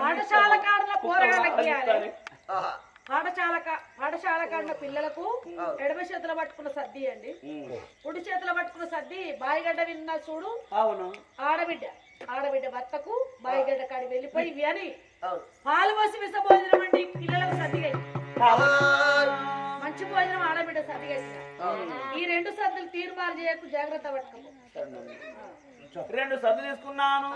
పాఠశాల పోరగాళ్ళకి. పాఠశాల పాఠశాల కాడిన పిల్లలకు ఎడమ చేతులు పట్టుకున్న సద్ది అండి. కుడి చేతులు పట్టుకున్న సద్ది బాయిగడ్డ విన్న చూడు. అవును. ఆడబిడ్డ ఆడబిడ్డ భర్తకు బాయిగడ్డ కాడి వెళ్ళిపోయి ఇవి అని అవును. పాలు పోసి విస భోజనం అండి. పిల్లలకు. మంచి భోజనం ఆడబిడ్డ సర్దిగా ఈ రెండు సద్దులు తీర్మానం చేయకు జాగ్రత్త పట్టుకోము రెండు సద్దు తీసుకున్నాను.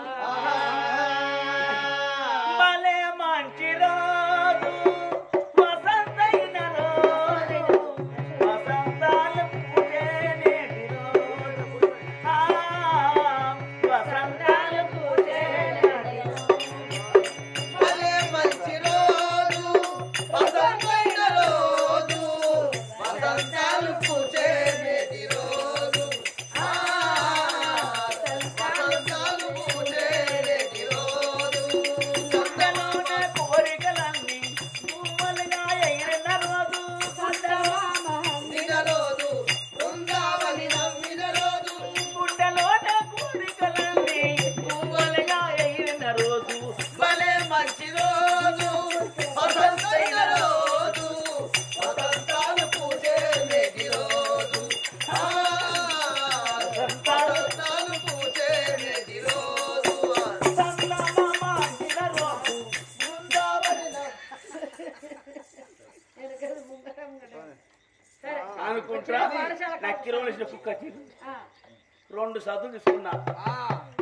రెండు సద్దులు తీసుకున్నా.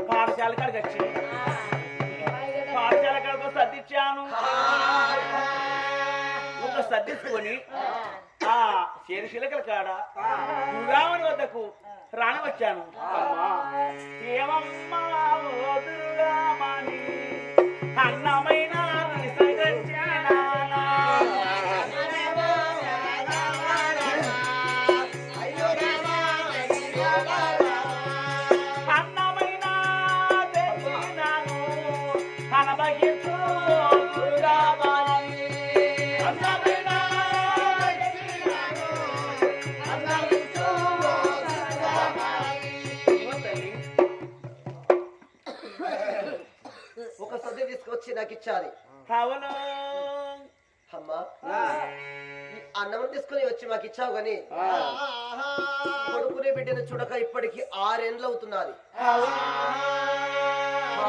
పాఠశాల కాడికి వచ్చి. పాఠశాల కాడికి సర్దిచ్చాను. ఒక సర్దించుకొని ఆ శీలశిలకల కాడ దుర్గామణి వద్దకు రాని వచ్చాను అమ్మా ఏమమ్మా తీసుకొచ్చి నాకు ఇచ్చాది అవును అమ్మా ఈ అన్నం తీసుకుని వచ్చి మాకు ఇచ్చావు గాని కొడుకుని బిడ్డను చూడక ఇప్పటికి ఆరేండ్లు అవుతున్నది.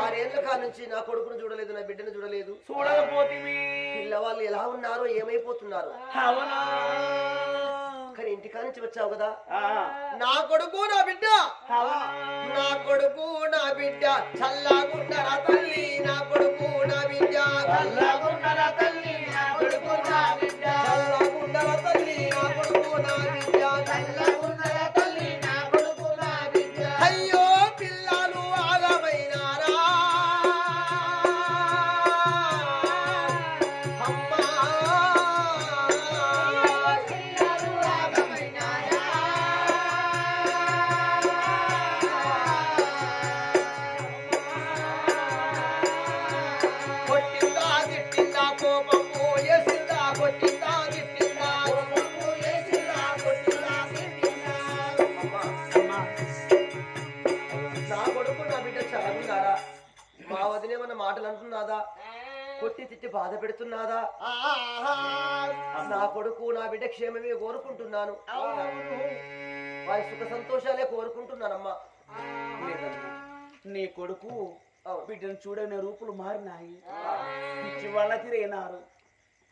ఆరేండ్ల కా నుంచి నా కొడుకును చూడలేదు నా బిడ్డను చూడలేదు. చూడకపోతివి పిల్లవాళ్ళు ఎలా ఉన్నారో ఏమైపోతున్నారు. అవును కానీ ఇంటికా నుంచి వచ్చావు కదా? నా కొడుకు నా బిడ్డ. నా కొడుకు నా బిడ్డ. చల్లగుండరా తల్లి నా కొడుకు నా బిడ్డ. చల్లగుండరా తల్లి. తిట్టి బాధ పెడుతున్నాదా నా కొడుకు నా బిడ్డ క్షేమమే కోరుకుంటున్నాను. వారి సుఖ సంతోషాలే కోరుకుంటున్నానమ్మా. నీ కొడుకు. బిడ్డను చూడని రూపులు మారినాయి. పిచ్చి వాళ్ళ తిరిగినారు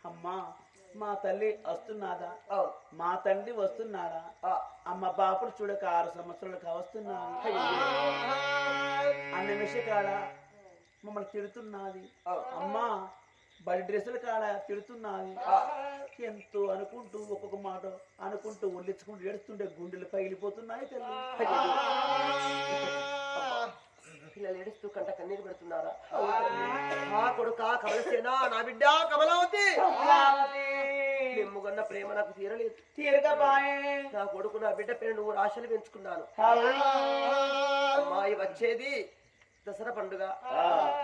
అమ్మా మా తల్లి వస్తున్నాదా? మా తండ్రి వస్తున్నారా ఆ, అమ్మ బాపుడు చూడక ఆరు సంవత్సరాలకు వస్తున్నారు అన్న విషయ కాడ మమ్మల్ని తిడుతున్నది. అమ్మా బడి డ్రెస్సుల కాడ తిడుతున్నది ఎంతో అనుకుంటూ ఒక్కొక్క మాట అనుకుంటూ ఒళ్ళించుకుంటూ ఏడుస్తుంటే గుండెలు పగిలిపోతున్నాయి తల్లి. పిల్లలు ఏడుస్తూ కంట కన్నీరు పెడుతున్నారా? నా కొడుక కమలసేనా నా బిడ్డ కమలావతి. నిమ్ముగన్న ప్రేమ నాకు తీరలేదు. తీరకపాయే. నా కొడుకు నా బిడ్డ పైన నువ్వు ఆశలు పెంచుకున్నాను. అమ్మాయి వచ్చేది దసరా పండుగ.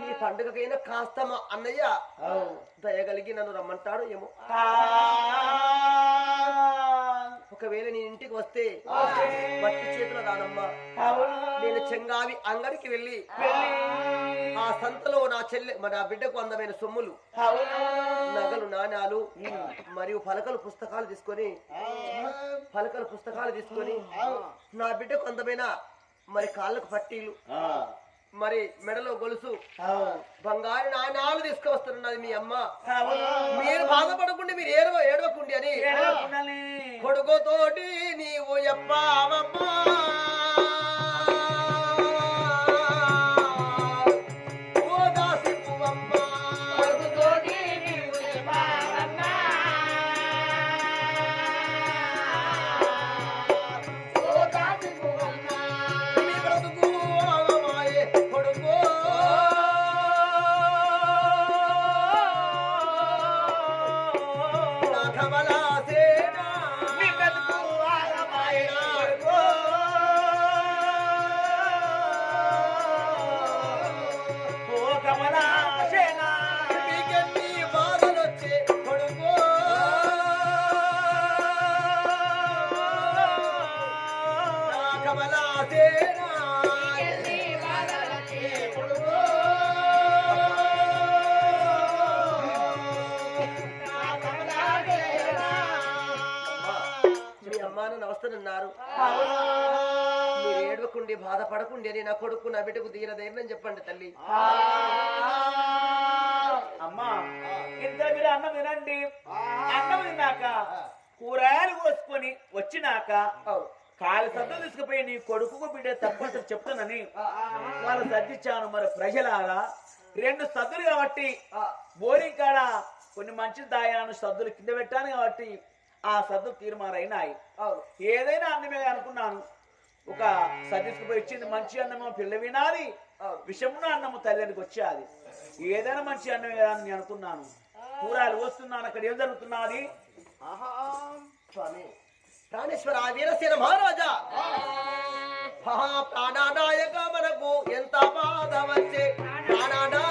ఈ పండుగకైనా కాస్త మా అన్నయ్య దయగలిగి నన్ను రమ్మంటాడు ఏమో. ఒకవేళ నీ ఇంటికి వస్తే మట్టి చేతుల అవును నేను చెంగావి అంగడికి వెళ్ళి ఆ సంతలో నా చెల్లె ఆ బిడ్డకు అందమైన సొమ్ములు నగలు నాణ్యాలు మరియు పలకలు పుస్తకాలు తీసుకొని పలకలు పుస్తకాలు తీసుకొని నా బిడ్డకు అందమైన మరి కాళ్ళకు పట్టీలు మరి మెడలో గొలుసు. బంగారు నాణ్యాలు తీసుకువస్తున్నది మీ అమ్మ. మీరు బాధపడకుండా మీరు ఏడవ ఏడవకుండి అని. కొడుకుతోటి నీవు చెప్పావమ్మా అని నా కొడుకు నా బిడ్డకు ధైర్యం చెప్పండి తల్లి. అమ్మా ఇంత మీరు అన్నం తినండి. అన్నం తిన్నాక కూరగాయలు కోసుకొని వచ్చినాక కాలు సద్దు తీసుకుపోయి నీ కొడుకు బిడ్డ తప్పనిసరి చెప్తానని వాళ్ళు సర్దిచ్చాను మరి ప్రజలారా. రెండు సద్దులు కాబట్టి బోరింగ్ కాడ కొన్ని మంచి దాయాను సద్దులు కింద పెట్టాను కాబట్టి ఆ సద్దులు తీర్మారైనాయి అవును ఏదైనా అన్నమే అనుకున్నాను. ఒక సర్దిసుకుపోయి ఇచ్చింది. మంచి అన్నమో పిల్ల వినాలి. విషమున అన్నము తల్లికి వచ్చేది ఏదైనా మంచి అన్నమే కదా అని నేను అనుకున్నాను. కూరలు వస్తున్నాను అక్కడ ఏం జరుగుతున్నది? స్వామి. ప్రాణేశ్వర వీరసేన మహారాజా. మహా ప్రాణనాయక మనకు ఎంత బాధ వచ్చే ప్రాణనాదా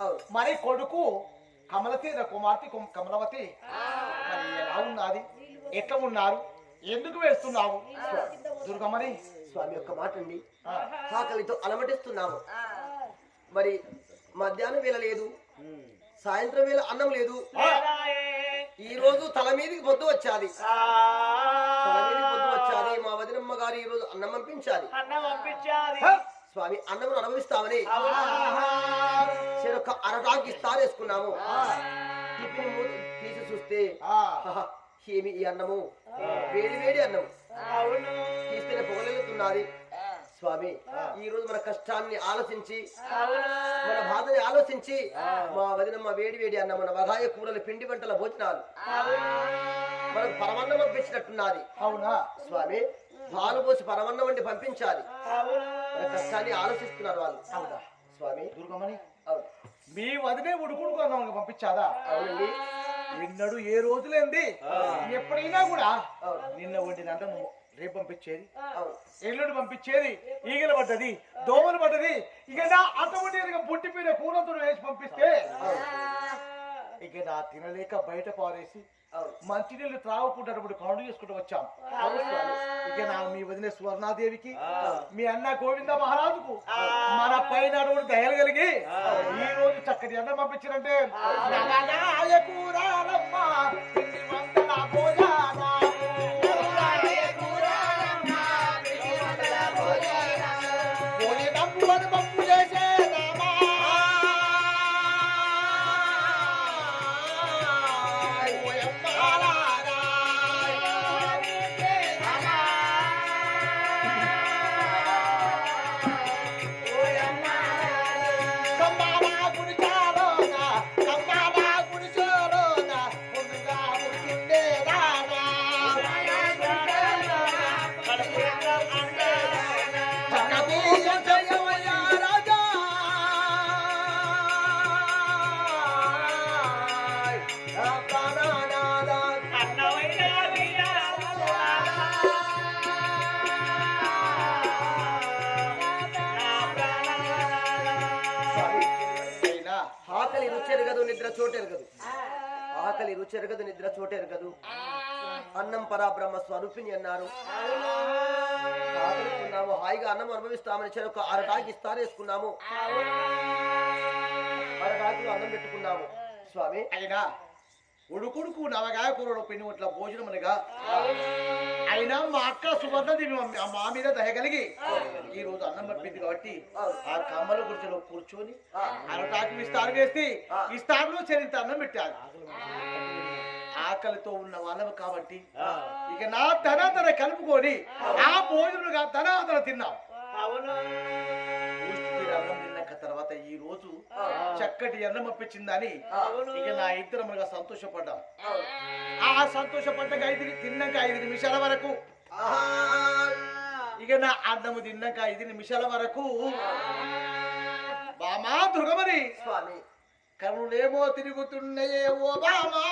అవును. మరి కొడుకు కమలతీర కుమార్తె కుమ- కమలవతి మరి ఎలా ఉన్నది? ఎట్లా ఉన్నారు? ఎందుకు వేస్తున్నావు దుర్గమణి. స్వామి యొక్క మాట అండి ఆకలితో అలమటిస్తున్నాము. మరి మధ్యాహ్నం వేళ లేదు. సాయంత్రం వేళ అన్నం లేదు. ఈ రోజు తల మీదకి పొద్దు వచ్చాది. తల మీదకి పొద్దు వచ్చాది. మా వదినమ్మ గారు ఈ రోజు అన్నం పంపించాలి. అన్నం పంపించాలి. స్వామి అన్నమును అనుభవిస్తామని చెరొక అరటాకి ఇస్తారేసుకున్నాము టిఫిన్ మూత తీసి చూస్తే ఏమి ఈ అన్నము? వేడి వేడి అన్నం అవును. తీస్తేనే పొగలెలుతున్నది స్వామి ఈ రోజు మన కష్టాన్ని ఆలోచించి మన బాధని ఆలోచించి మా వదినమ్మ వేడి వేడి అన్న మన వగాయ కూరలు పిండి వంటల భోజనాలు. మనకు పరమన్నం పంపించినట్టున్నది. అవునా? స్వామి పాలు పోసి పరమన్నం వండి పంపించాలి. కష్టాన్ని ఆలోచిస్తున్నారు వాళ్ళు. అవునా. స్వామి దుర్గమణి అవును. మీ వదినే ఉడుకుడుకు పంపించాదా? అవునండి. ఎన్నడు ఏ రోజులేంది? ఎప్పుడైనా కూడా నిన్న వండినంత నువ్వు రేపు పంపించేది. ఎల్లుండి పంపించేది. ఈగలు పడ్డది. దోమలు పడ్డది. ఇక నా అటువంటి పుట్టిపోయిన కూరతో వేసి పంపిస్తే. ఇక నా తినలేక బయట పారేసి మంచినీళ్ళు త్రాగుకుంటున్నప్పుడు కౌంటు చేసుకుంటూ వచ్చాం. ఇక నా మీ వదిన స్వర్ణాదేవికి మీ అన్న గోవింద మహారాజుకు మన పైన దయలు కలిగి ఈ రోజు చక్కటి అన్నం పంపించారంటే నిద్ర చోటెరగదు ఆకలి రుచెరగదు నిద్ర చోటెరగదు అన్నం పరాబ్రహ్మ స్వరూపిణి అన్నారు. ఆకలికున్నాము హాయిగా అన్నం అనుభవిస్తామని చెరొక అరటాకి ఇస్తారేసుకున్నాము. అరటాకులు అన్నం పెట్టుకున్నాము. స్వామి. అయినా ఉడుకుడుకు నవగాయ కూరడు పిండి ఇట్లా భోజనం అనగా అయినా మా అక్క సువర్ణదేవి మా- మా మీద దయ కలిగి ఈ రోజు అన్నం పట్టింది కాబట్టి ఆ కమ్మల గుడిసెలో కూర్చొని అరటాకు విస్తారం వేసి విస్తారంలో చరింత అన్నం పెట్టారు ఆకలితో ఉన్న వాళ్ళము కాబట్టి ఇక నా తన కలుపుకొని ఆ. భోజనముగా తన తిన్నాం. పూర్తి తీరి అన్నం తిన్నాక తర్వాత ఈ రోజు చక్కటి అన్నం అప్పించిందని ఇక నా ఇద్దరముగా సంతోషపడ్డాం. ఆ సంతోషపడ్డాక ఐదు తిన్నాక ఐదు నిమిషాల వరకు. ఇక నా అన్నము తిన్నాక ఐదు నిమిషాల వరకు. బామా దుర్గమని స్వామి. కరుణేమో తిరుగుతున్నాయే ఓ బామా.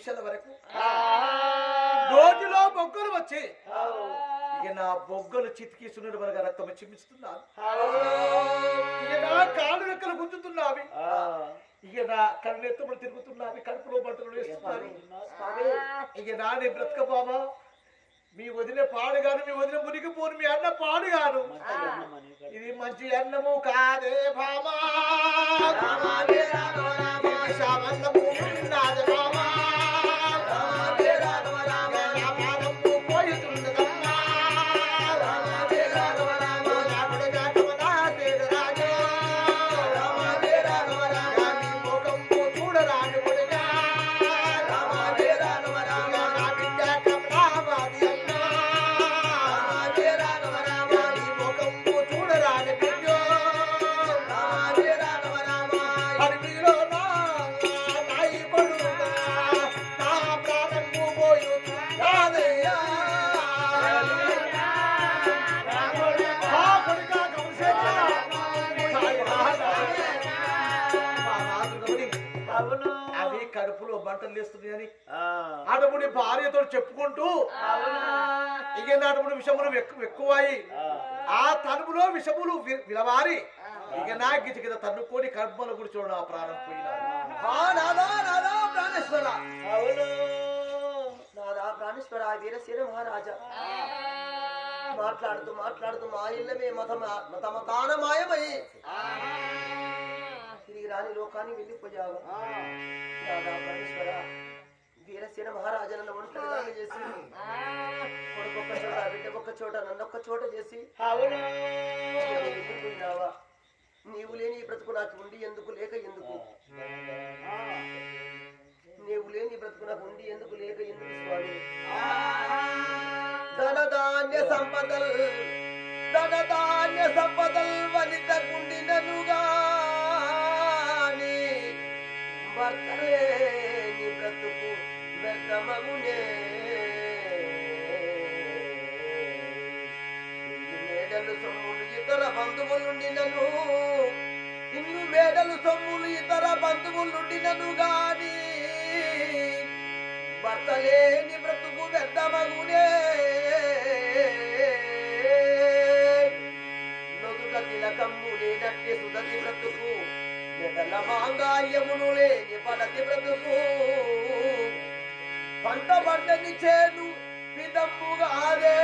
నిమిషాల వరకు. నోటిలో బొగ్గలు వచ్చి ఇక నా బొగ్గలు చితికి సున్నిరమనగా రక్తం చిమ్మిస్తున్నాను ఇక నా కాళ్ళు రెక్కలు గుంజుతున్నావి ఇక నా కన్నెత్తములు తిరుగుతున్నావి. కడుపులో మంటలు వేస్తున్నావి. ఇక నానే బ్రతక బాబా మీ వదిన పాడుగాను మీ వదిన మునిగిపోను మీ అన్న పాడుగాను. ఇది మంచి అన్నము కాదే బామా. అటుముడి భార్యతో చెప్పుకుంటూ ఇక నాటుముడి విషములు ఎక్కువ ఎక్కువయి. ఆ. తనుములో విషములు విలవారి. ఇక నా గిజ కింద తన్నుకొని కర్మల కూర్చోడు నా ప్రాణం నాదా ప్రాణేశ్వర. ప్రాణేశ్వర వీరశీర మహారాజా. మాట్లాడుతూ మాట్లాడుతూ మా ఇల్లమే మత మత మతాన మాయమయ్యి తిరిగి రాని లోకాన్ని వెళ్ళిపోయావు నాదా ప్రాణేశ్వర వీరశీర మహారాజా నన్ను ఒంటరిదాన్ని చేసి కొడుకు ఒక్క చోట బిడ్డ ఒక్క చోట నన్ను ఒక్క చోట చేసి నీవు లేని బ్రతుకు నాకు ఉండి ఎందుకు లేక ఎందుకు? నీవు లేని బ్రతుకు నాకు ఉండి ఎందుకు లేక ఎందుకు స్వామి? ధనధాన్య సంపదల్ ధనధాన్య సంపదల్ వనిత గుండిననుగా భర్తలే. నీ మేడలు సొమ్ములు ఇతర బంధువులుండినను ఇన్ని మేడలు సొమ్ములు ఇతర బంధువులుండినను గాని భర్త లేని బ్రతుకు వ్యర్థమగునే నొదుట తిలకమ్ము లేనట్టి సుదతి బ్రతుకు మాంగాల్యమును లేని పడతి బ్రతుకు. పంట పంటని చేను విధముగాదే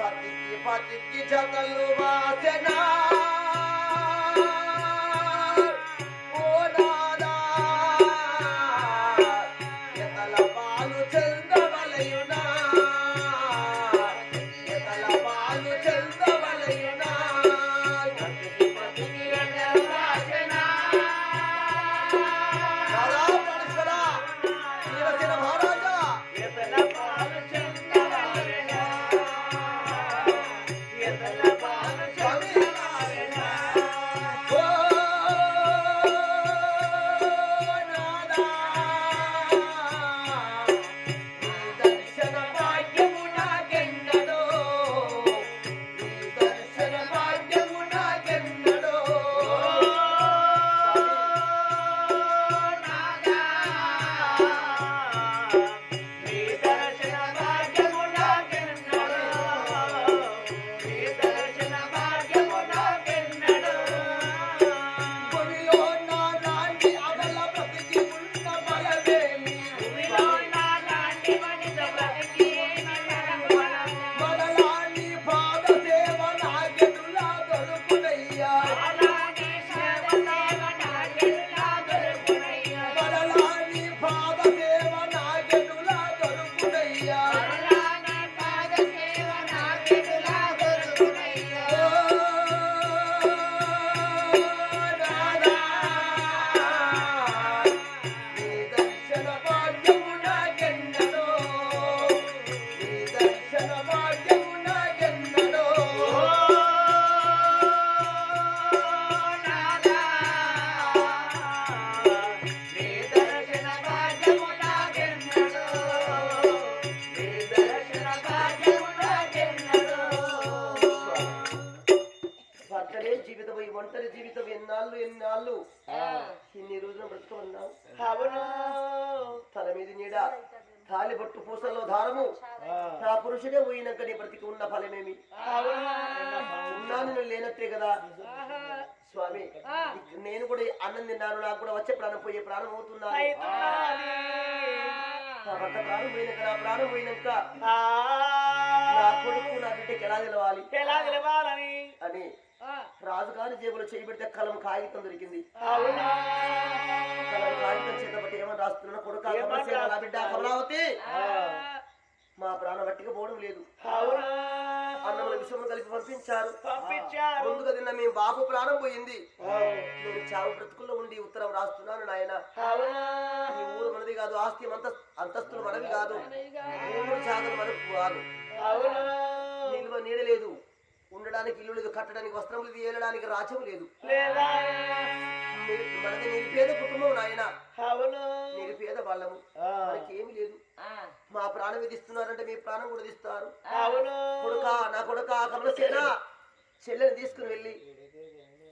సతికి పతికి జతలు వాసనా. నేను కూడా అన్నం తిన్నాను నాకు కూడా వచ్చే ప్రాణం పోయే ప్రాణం అవుతున్నా నా భర్త ప్రాణం పోయినాక నా ప్రాణం పోయినాక నా కొడుకు నా బిడ్డకి ఎలా తెలవాలి? ఎలా నిలవాలని అని రాజుగారి జేబులో చేయబెడితే కలం కాగితం దొరికింది. కలం కాగితం చేత బట్టి ఏమని రాస్తున్నా కొడుక బిడ్డ కమలావతి మా ప్రాణం వట్టిగా పోవడం లేదు. అవునా? విషయం కలిపి పంపించారు. ముందుగా తిన్న మీ బాబు ప్రాణం పోయింది. నేను చావు బ్రతుకుల్లో ఉండి ఉత్తరం రాస్తున్నాను నాయన. ఈ ఊరు మనది కాదు ఆస్తి అంత అంతస్తులు మనవి కాదు. ఊరు జాగలు మనకు కాదు. నిల్వ నీడ లేదు. ఉండడానికి ఇల్లు లేదు కట్టడానికి వస్త్రం లేదు ఏలడానికి రాజ్యం లేదు? మనది నిరుపేద కుటుంబం నాయన. అవును. నిరుపేద వాళ్ళము. మనకి ఏమి లేదు. మా ప్రాణం విధిస్తున్నారంటే మీ ప్రాణం కూడా ఇస్తారు. అవును. కొడుక నా కొడుక కమలసేన చెల్లెని తీసుకుని వెళ్ళి.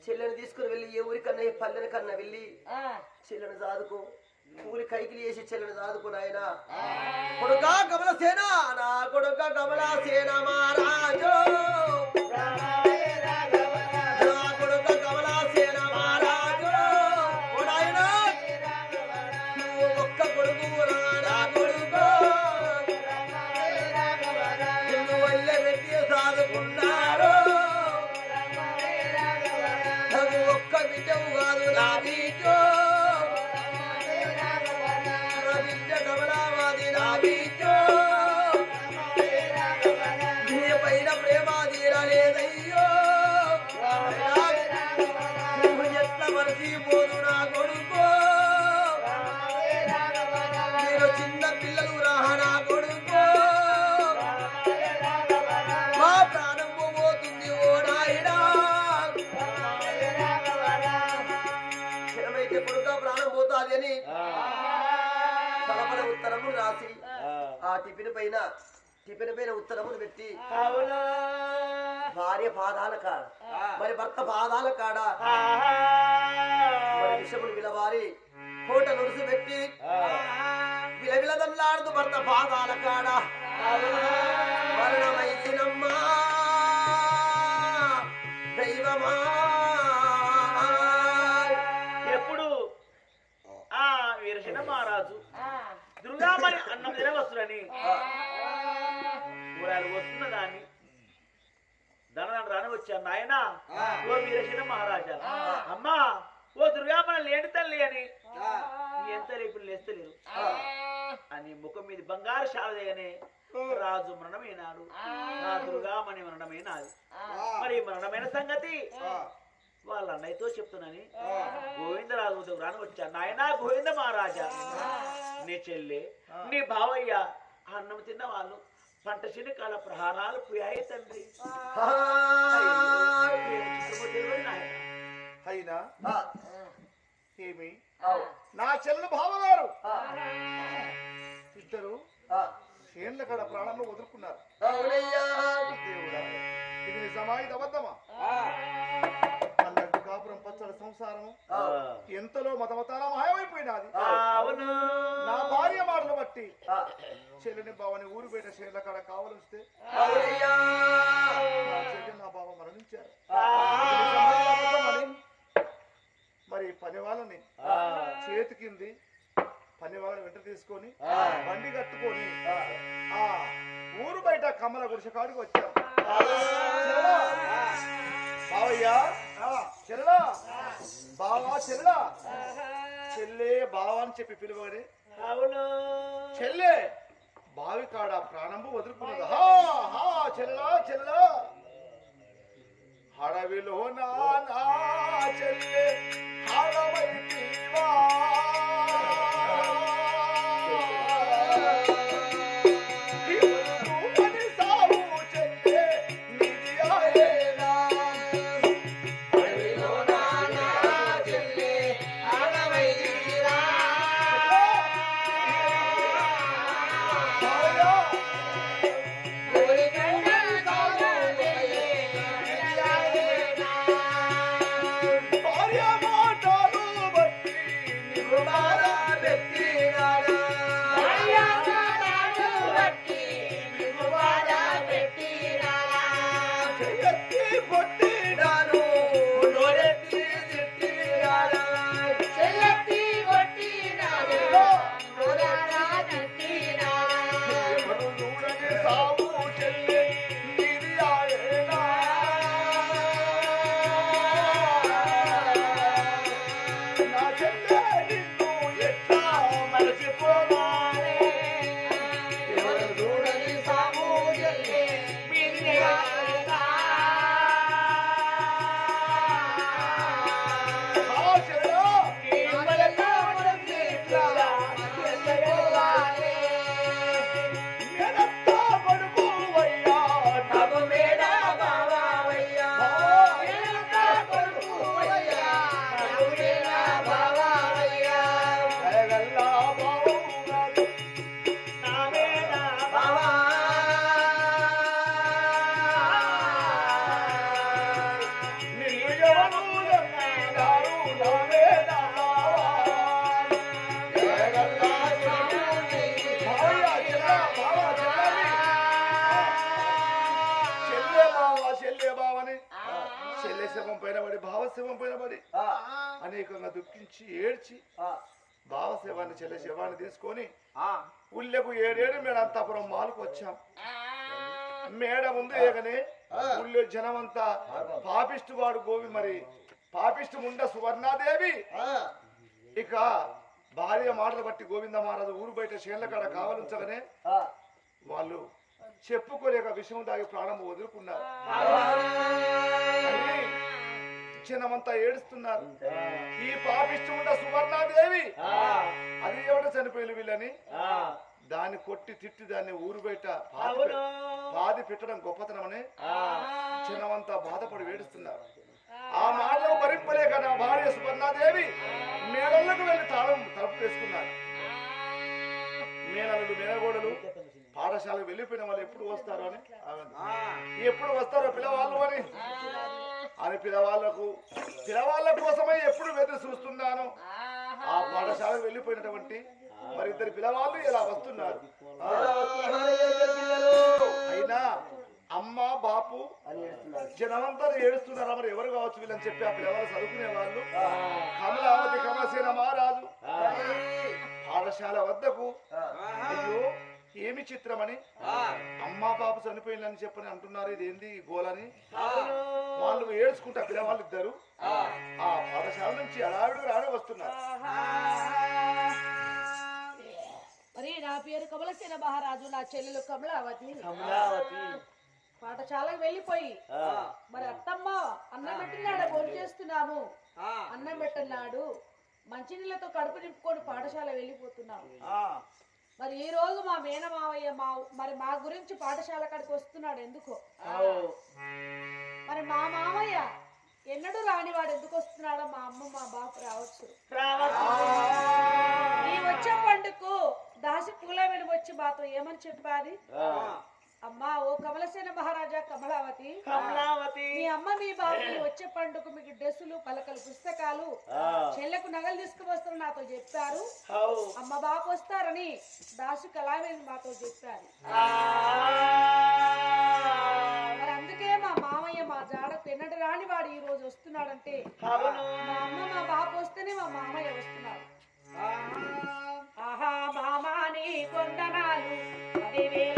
చెల్లెని తీసుకుని వెళ్ళి ఏ ఊరికన్నా ఏ పల్లెని కన్నా వెళ్ళి. చెల్లెని సాదుకో. కూలి కైకిలి చేసి చెల్లెని సాదుకో నాయన. కొడుక కమలసేన నా కొడుక కమలసేన పోతాది అని తలపడ ఉత్తరము రాసి ఆ. టిఫిన్ పైన టిఫిన్ పైన ఉత్తరమును పెట్టి భార్య పాదాల కాడ మరి భర్త పాదాల కాడ మరి విషములు విలవారి కోట నురుసు పెట్టి విలవిలదల్లాడుతూ భర్త పాదాల కాడ. మరణమైనమ్మా దుర్గామణి అన్నం తినవచ్చునని కూరలు వస్తున్న దాన్ని ధనధన రాని వచ్చాను. నాయన ఓ వీరసేన మహారాజా అమ్మా ఓ దుర్గామణి లేని తల్లి అని. ఎంత రేపు లేస్తలేరు. అని ముఖం మీద బంగారు శాల చేయగానే రాజు మరణమైనాడు. నా దుర్గామణి మరణమైనాది. మరి మరణమైన సంగతి వాళ్ళ అన్నయ్యతో చెప్తున్నాని. గోవిందరాజు రాని వచ్చా నాయనా గోవింద మహారాజా. నీ చెల్లె నీ బావయ్య అన్నం తిన్న వాళ్ళు పంట కాల ప్రహారాలు పోయాయి తండ్రి. అయినా? ఏమి? నా చెల్లెలు బావగారు. ఇద్దరు ఆ, చేన్ల కాడ ప్రాణంలో వదులుకున్నారు. ఇది నిజమా ఇది అబద్ధమా? సంసారము ఎంతలో మతమతాల మాయమైపోయినది? నా భార్య మాటలు బట్టి చెల్లిని బావని ఊరు బయట చేన్ల కాడ కావలిస్తే. నా బావ మరణించారు. మరి పని వాళ్ళని ఆ, చేతి కింది పని వాళ్ళని వెంట తీసుకొని. బండి కట్టుకొని ఆ, ఊరు బయట కమ్మల గుడిసె కాడికి వచ్చాం? బావయ్యా. చెల్లెలా? బావా చెల్లెలా? చెల్లె బావ అని చెప్పి పిలువని. అవును. చెల్లె బావి కాడ ప్రాణంబు వదులుకున్నది. హా హా చెల్లెలా చెల్లెలా? హడవిలో నా చెల్లె? హడవైతివా. తీసుకొని ఆ, ఉల్లెకు ఏడేడు మేడ అంతాపురం మాలకు వచ్చాం. మేడ ముందు ఏగనే ఊళ్ళో జనమంతా పాపిష్టి వాడు గోవి మరి. పాపిష్టి ముండ సువర్ణాదేవి. ఆ, ఇక భార్య మాటలు బట్టి గోవింద మహారాజు ఊరు బయట చేళ్ళ కాడ కావలించగానే ఆ. వాళ్ళు చెప్పుకోలేక విషయం దాగి ప్రాణం వదులుకున్నారు. జనమంతా ఏడుస్తున్నారు. ఈ పాపిష్టం ఉండ సువర్ణాదేవి అది ఎవడ చనిపోయిన వీళ్ళని? దాన్ని కొట్టి తిట్టి దాన్ని ఊరు బయట బాధ పెట్టడం గొప్పతనమని జనమంతా బాధపడి వేడుస్తున్నారు ఆ. మాటలు భరింపలేక నా భార్య సువర్ణాదేవి. మేడలకు వెళ్ళి తాళం తలుపు వేసుకున్నారు. మేనలుడు మేనగోడలు పాఠశాలకు వెళ్ళిపోయిన వాళ్ళు ఎప్పుడు వస్తారు అని. ఎప్పుడు వస్తారో పిల్లవాళ్ళు అని? అని పిల్లవాళ్ళకు పిల్లవాళ్ళ కోసమే ఎప్పుడు వెతులు చూస్తున్నాను. ఆ పాఠశాలకు వెళ్ళిపోయినటువంటి మరి ఇద్దరు పిల్లవాళ్ళు ఇలా వస్తున్నారు. అయినా అమ్మ బాపు జనమంతా ఏడుస్తున్నారా మరి? ఎవరు కావచ్చు వీళ్ళని చెప్పి ఆ పిల్లవాళ్ళు చదువుకునే వాళ్ళు? కమలావతి కమలసేన మహారాజు. పాఠశాల వద్దకు. అయ్యో ఏమి చిత్రమని? అమ్మా బాబు చనిపోయిందని చెప్పని అంటున్నారు ఇది ఏంది గోలని? వాళ్ళు ఏడ్చుకుంటా పిల్లవాళ్ళు ఇద్దరు. ఆ. పాఠశాల నుంచి అడావిడు రానే వస్తున్నారు. మరి నా పేరు కమలసేన మహారాజు నా చెల్లెలు కమలావతి. కమలావతి. పాఠశాలకు వెళ్ళిపోయి. మరి అత్తమ్మ అన్నం పెట్టినాడు భోజనం చేస్తున్నాము. అన్నం పెట్టన్నాడు మంచినీళ్ళతో కడుపు నింపుకొని పాఠశాల వెళ్ళిపోతున్నాము. మరి ఈ రోజు మా మేనమావయ్య మా మరి మా గురించి పాఠశాల కాడికి వస్తున్నాడు ఎందుకో? మరి మా మామయ్య ఎన్నడూ రానివాడు ఎందుకు వస్తున్నాడో మా అమ్మ మా బాపు రావచ్చు. ఈ వచ్చే పండుగకు దాసి పూల వచ్చి మాతో ఏమని చెప్పాది? అమ్మా ఓ కమలసేన మహారాజా కమలావతి. కమలావతి. మీ అమ్మ మీ బాబు వచ్చే పండుగ మీకు డ్రెస్సులు పలకలు పుస్తకాలు చెల్లకు నగలు తీసుకువస్తారని నాతో చెప్పారు. అమ్మ బాబు వస్తారని దాసు కళావేది మాతో చెప్పారు. మరి అందుకే మా మామయ్య మా జాడ తిన్నటి రాని వాడు ఈ రోజు వస్తున్నాడంటే మా అమ్మ మా బాబు వస్తేనే మా మామయ్య వస్తున్నాడు. ఆహా మామాని కొందనాలు పదివేల వందనాలు